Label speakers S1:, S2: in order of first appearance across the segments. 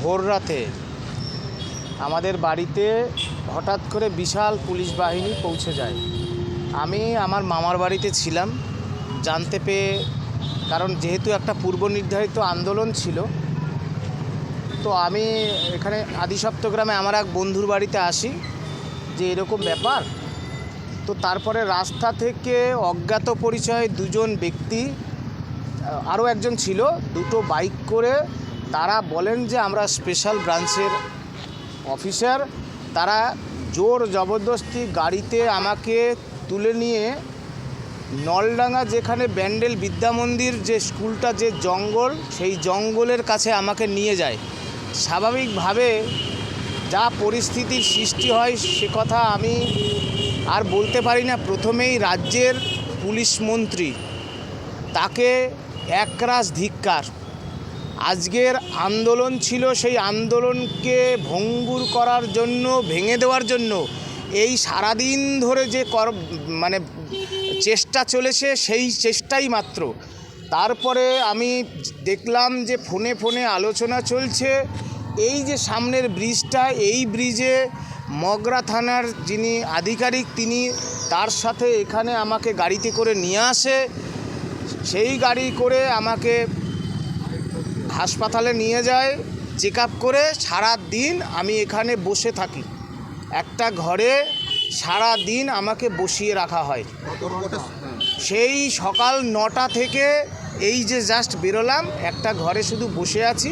S1: ভোর রাতে আমাদের বাড়িতে হঠাৎ করে বিশাল পুলিশ বাহিনী পৌঁছে যায়। আমি আমার মামার বাড়িতে ছিলাম, জানতে পেয়ে, কারণ যেহেতু একটা পূর্ব নির্ধারিত আন্দোলন ছিল, তো আমি এখানে আদিসপ্তগ্রামে আমার এক বন্ধুর বাড়িতে আসি যে এরকম ব্যাপার। তো তারপরে রাস্তা থেকে অজ্ঞাত পরিচয় দুজন ব্যক্তি আরও একজন ছিল, দুটো বাইক করে তারা বলেন যে আমরা স্পেশাল ব্রাঞ্চের অফিসার তারা জোর জবরদস্তি গাড়িতে আমাকে তুলে নিয়ে নলডাঙ্গা যেখানে ব্যান্ডেল বিদ্যা মন্দির যে স্কুলটা যে জঙ্গল, সেই জঙ্গলের কাছে আমাকে নিয়ে যায়। স্বাভাবিকভাবে যা পরিস্থিতির সৃষ্টি হয় সে কথা আমি আর বলতে পারি না। প্রথমেই রাজ্যের পুলিশ মন্ত্রী, তাকে একরাশ ধিক্কার। আজকের আন্দোলন ছিল সেই আন্দোলনকে ভঙ্গুর করার জন্য, ভেঙে দেওয়ার জন্য। এই সারাদিন ধরে যে কর মানে চেষ্টা চলেছে সেই চেষ্টাই মাত্র। তারপরে আমি দেখলাম যে ফোনে ফোনে আলোচনা চলছে। এই যে সামনের ব্রিজটা, এই ব্রিজে মগরা থানার যিনি আধিকারিক, তিনি তার সাথে এখানে আমাকে গাড়িতে করে নিয়ে আসে। সেই গাড়ি করে আমাকে হাসপাতালে নিয়ে যায় চেক আপ করে সারা দিন আমি এখানে বসে থাকি। একটা ঘরে সারা দিন আমাকে বসিয়ে রাখা হয়। সেই সকাল নটা থেকে এই যে জাস্ট বেরোলাম, একটা ঘরে শুধু বসে আছি।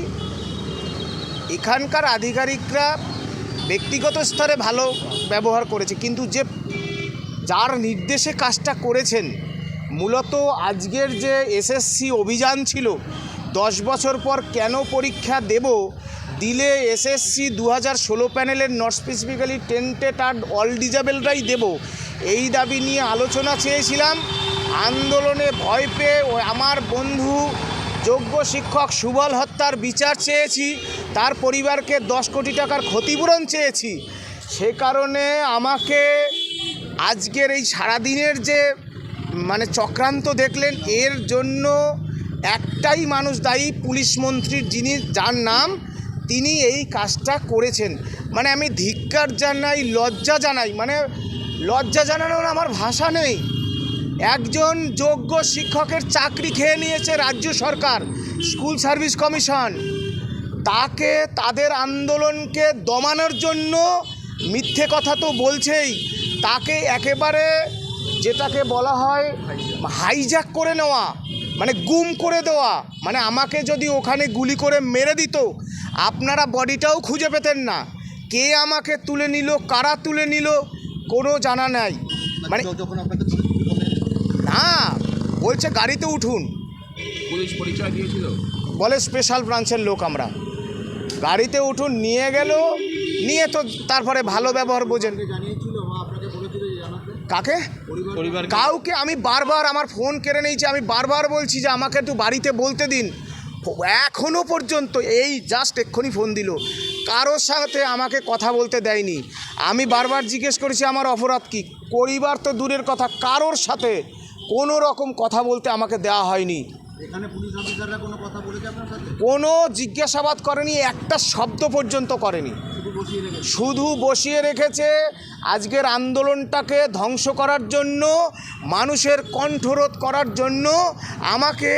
S1: এখানকার আধিকারিকরা ব্যক্তিগত স্তরে ভালো ব্যবহার করেছে, কিন্তু যে যার নির্দেশে কাজটা করেছেন, মূলত আজকের যে এসএসসি অভিযান ছিল দশ বছর পর কেন পরীক্ষা দেব? দিলে এসএসসি দু হাজার ষোলো প্যানেলের নট স্পেসিফিক্যালি টেন্টেড আর অল ডিজাবেলরাই দেব। এই দাবি নিয়ে আলোচনা চেয়েছিলাম। আন্দোলনে ভয় পেয়ে আমার বন্ধু যোগ্য শিক্ষক সুবল হত্যার বিচার চেয়েছি। তার পরিবারকে দশ কোটি টাকার ক্ষতিপূরণ চেয়েছি। সে কারণে আমাকে আজকের এই সারাদিনের যে মানে চক্রান্ত দেখলেন, এর জন্য একটাই মানুষ দায়ী পুলিশ মন্ত্রীর যিনি, যার নাম তিনি এই কাজটা করেছেন। মানে আমি ধিক্কার জানাই, লজ্জা জানাই মানে লজ্জা জানানোর আমার ভাষা নেই। একজন যোগ্য শিক্ষকের চাকরি খেয়ে নিয়েছে রাজ্য সরকার, স্কুল সার্ভিস কমিশন। তাকে, তাদের আন্দোলনকে দমানোর জন্য মিথ্যে কথা তো বলছেই। তাকে একেবারে যেটাকে বলা হয় হাইজ্যাক করে নেওয়া। মানে গুম করে দেওয়া। মানে আমাকে যদি ওখানে গুলি করে মেরে দিত আপনারা বডিটাও খুঁজে পেতেন না। কে আমাকে তুলে নিল কারা তুলে নিল কোনো জানা নাই। মানে না বলছে গাড়িতে উঠুন।
S2: পুলিশ পরিচয় দিয়েছিল?
S1: বলে স্পেশাল ব্রাঞ্চের লোক আমরা। গাড়িতে উঠুন নিয়ে গেল নিয়ে তো তারপরে ভালো ব্যবহার বোঝেন
S2: জানিয়েছিল বা আপনাকে বলেছিল যে জানাতে
S1: কাকে?
S2: পরিবার
S1: কাউকে আমি বারবার আমার ফোন কেড়ে নিয়েছি আমি বারবার বলছি যে আমাকে একটু বাড়িতে বলতে দিন। এখনও পর্যন্ত এই জাস্ট এক্ষুনি ফোন দিল। কারোর সাথে আমাকে কথা বলতে দেয়নি। আমি বারবার জিজ্ঞেস করেছি আমার অপরাধ কী? পরিবার তো দূরের কথা কারোর সাথে কোনো রকম কথা বলতে আমাকে দেওয়া হয়নি।
S2: কোনো
S1: জিজ্ঞাসাবাদ করেনি একটা শব্দ পর্যন্ত করেনি।
S2: শুধু বসিয়ে রেখেছে
S1: আজকের আন্দোলনটাকে ধ্বংস করার জন্য মানুষের কণ্ঠরোধ করার জন্য আমাকে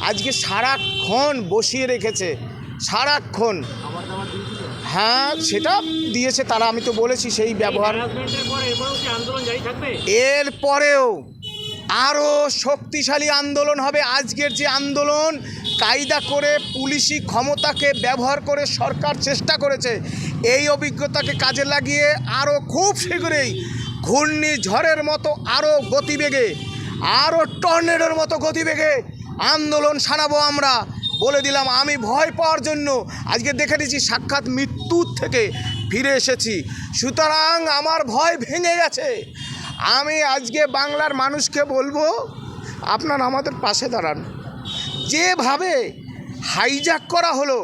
S1: আজকে সারাক্ষণ বসিয়ে রেখেছে সারাক্ষণ। হ্যাঁ সেটা দিয়েছে তারা আমি তো বলেছি সেই ব্যবহার।
S3: এরপরেও
S1: পর আরও শক্তিশালী আন্দোলন হবে। আজকের যে আন্দোলন, কায়দা করে পুলিশি ক্ষমতাকে ব্যবহার করে সরকার চেষ্টা করেছে, এই অভিজ্ঞতাকে কাজে লাগিয়ে আরও খুব শীঘ্রই ঘূর্ণিঝড়ের মতো আরও গতিবেগে আরও টর্নেডোর মতো গতিবেগে আন্দোলন সারাবো আমরা বলে দিলাম। আমি ভয় পাওয়ার জন্য আজকে দেখে নিয়েছি সাক্ষাৎ মৃত্যুর থেকে ফিরে এসেছি। সুতরাং আমার ভয় ভেঙে গেছে। আমি আজকে বাংলার মানুষকে বলব, আপনারা আমাদের পাশে দাঁড়ান। যেভাবে হাইজ্যাক করা হলো,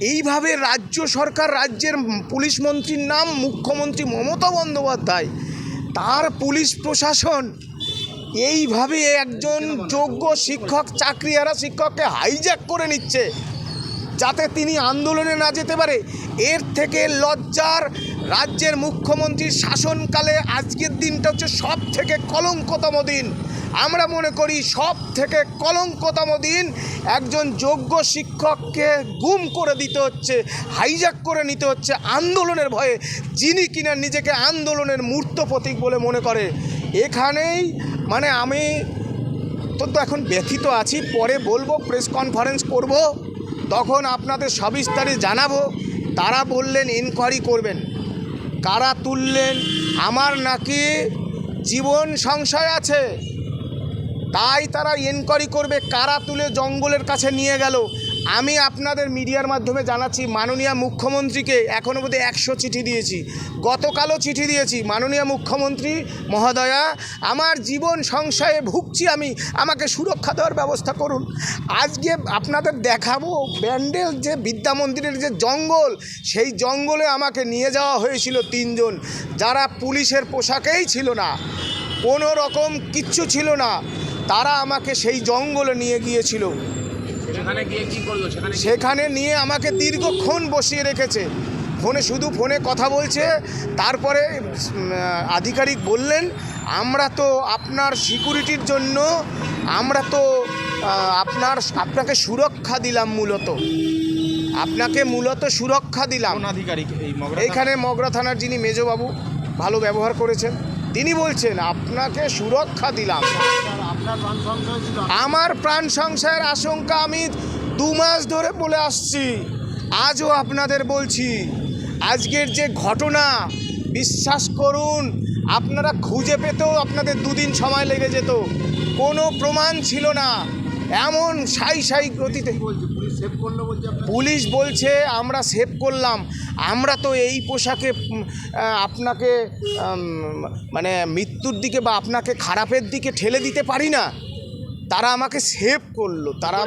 S1: এইভাবে রাজ্য সরকার, রাজ্যের পুলিশ মন্ত্রীর নাম মুখ্যমন্ত্রী মমতা বন্দ্যোপাধ্যায়, তার পুলিশ প্রশাসন এইভাবে একজন যোগ্য শিক্ষক, চাকরিহারা শিক্ষককে হাইজ্যাক করে নিচ্ছে, যাতে তিনি আন্দোলনে না যেতে পারে। এর থেকে লজ্জার রাজ্যের মুখ্যমন্ত্রীর শাসনকালে আজকের দিনটা হচ্ছে সব থেকে কলঙ্কতম দিন। আমরা মনে করি সব থেকে কলঙ্কতম দিন। একজন যোগ্য শিক্ষককে গুম করে দিতে হচ্ছে হাইজ্যাক করে নিতে হচ্ছে আন্দোলনের ভয়ে। যিনি কিনা নিজেকে আন্দোলনের মূর্ত প্রতীক বলে মনে করে। এখানেই মানে আমি অত্যন্ত এখন ব্যথিত আছি, পরে বলব প্রেস কনফারেন্স করব। তখন আপনাদের সবিস্তারে জানাব। তারা বললেন ইনকোয়ারি করবেন। কারা তুললেন, আমার নাকি জীবন সংশয় আছে। তাই তারা এনকোয়ারি করবে, কারা তুলে জঙ্গলের কাছে নিয়ে গেল? আমি আপনাদের মিডিয়ার মাধ্যমে জানাচ্ছি, মাননীয় মুখ্যমন্ত্রীকে এখনও বোধহয় একশো চিঠি দিয়েছি। গতকালও চিঠি দিয়েছি, মাননীয় মুখ্যমন্ত্রী মহোদয়া, আমার জীবন সংশয়ে ভুগছি আমি, আমাকে সুরক্ষা দেওয়ার ব্যবস্থা করুন। আজকে আপনাদের দেখাবো, ব্যান্ডেল যে বিদ্যা মন্দিরের যে জঙ্গল, সেই জঙ্গলে আমাকে নিয়ে যাওয়া হয়েছিল তিনজন, যারা পুলিশের পোশাকেই ছিল না, কোনো রকম কিচ্ছু ছিল না, তারা আমাকে সেই জঙ্গলে নিয়ে গিয়েছিল।
S3: সেখানে গিয়ে কি করল? সেখানে
S1: সেখানে নিয়ে আমাকে দীর্ঘক্ষণ বসিয়ে রেখেছে। ফোনে শুধু ফোনে কথা বলছে। তারপরে আধিকারিক বললেন আমরা তো আপনার সিকিউরিটির জন্য আমরা তো আপনার আপনাকে সুরক্ষা দিলাম মূলত। আপনাকে মূলত সুরক্ষা দিলাম।
S2: আধিকারিক?
S1: এইখানে মগরা থানার যিনি মেজবাবু ভালো ব্যবহার করেছেন তিনি বলছেন আপনাকে সুরক্ষা দিলাম। আমার প্রাণ সংশয়ের আশঙ্কা আমি দু মাস ধরে বলে আসছি। আজও আপনাদের বলছি, আজকের যে ঘটনা, বিশ্বাস করুন, আপনারা খুঁজে পেতেও আপনাদের দুদিন সময় লেগে যেত। কোনো প্রমাণ ছিল না। এমন সাই সাই গতিতে।
S2: পুলিশ বলছে আপনার
S1: পুলিশ বলছে আমরা সেভ করলাম। আমরা তো এই পোশাকে আপনাকে মানে মৃত্যুর দিকে বা আপনাকে খারাপের দিকে ঠেলে দিতে পারি না। তারা আমাকে সেভ করল তারা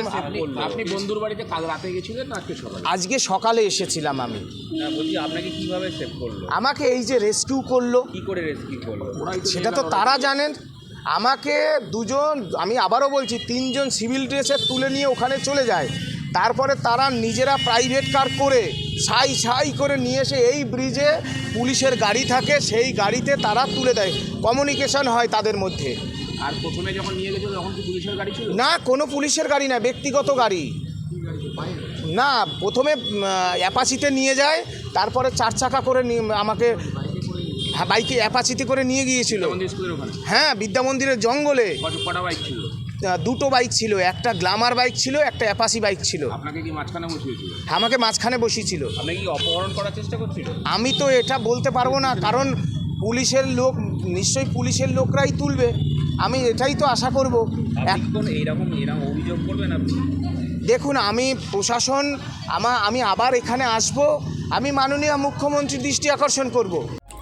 S3: আপনি বন্ধুর বাড়িতে কাল রাতে গেছিলেন না আজকে সকালে?
S1: আজকে সকালে এসেছিলাম আমি।
S3: বলছি আপনাকে কীভাবে সেভ করল?
S1: আমাকে এই যে রেস্কিউ করল।
S3: কি করে রেস্কিউ করল?
S1: সেটা তো তারা জানেন। আমাকে দুজন আমি আবারও বলছি তিনজন সিভিল ড্রেসে তুলে নিয়ে ওখানে চলে যায়। তারপরে তারা নিজেরা প্রাইভেট কার করে সাই সাই করে নিয়ে এসে এই ব্রিজে পুলিশের গাড়ি থাকে সেই গাড়িতে তারা তুলে দেয়। কমিউনিকেশন হয় তাদের মধ্যে।
S3: আর প্রথমে যখন নিয়ে গেছিল তখন কি পুলিশের গাড়ি ছিল?
S1: না কোনো পুলিশের গাড়ি না ব্যক্তিগত গাড়ি। না প্রথমে উম, অ্যাপাচিতে নিয়ে যায় তারপরে চার চাকা করে নিয়ে- আমাকে বাইকে অ্যাপাচিতে করে নিয়ে গিয়েছিল। হ্যাঁ বিদ্যা মন্দিরের জঙ্গলে।
S3: বাইক ছিল?
S1: দুটো বাইক ছিল একটা গ্লামার বাইক ছিল একটা অ্যাপাসি বাইক ছিল।
S3: আপনাকে কি মাঝখানে বসিয়েছিল?
S1: আমাকে মাঝখানে বসিয়েছিল।
S3: আপনি কি অপহরণ করার চেষ্টা করছিল?
S1: আমি তো এটা বলতে পারব না কারণ পুলিশের লোক নিশ্চয়ই পুলিশের লোকরাই তুলবে। আমি এটাই তো আশা করব।
S3: কি এইরকম এরকম অভিযোগ করবেন আপনি?
S1: দেখুন আমি প্রশাসন আমা আমি আবার এখানে আসব। আমি মাননীয় মুখ্যমন্ত্রীর দৃষ্টি আকর্ষণ করব।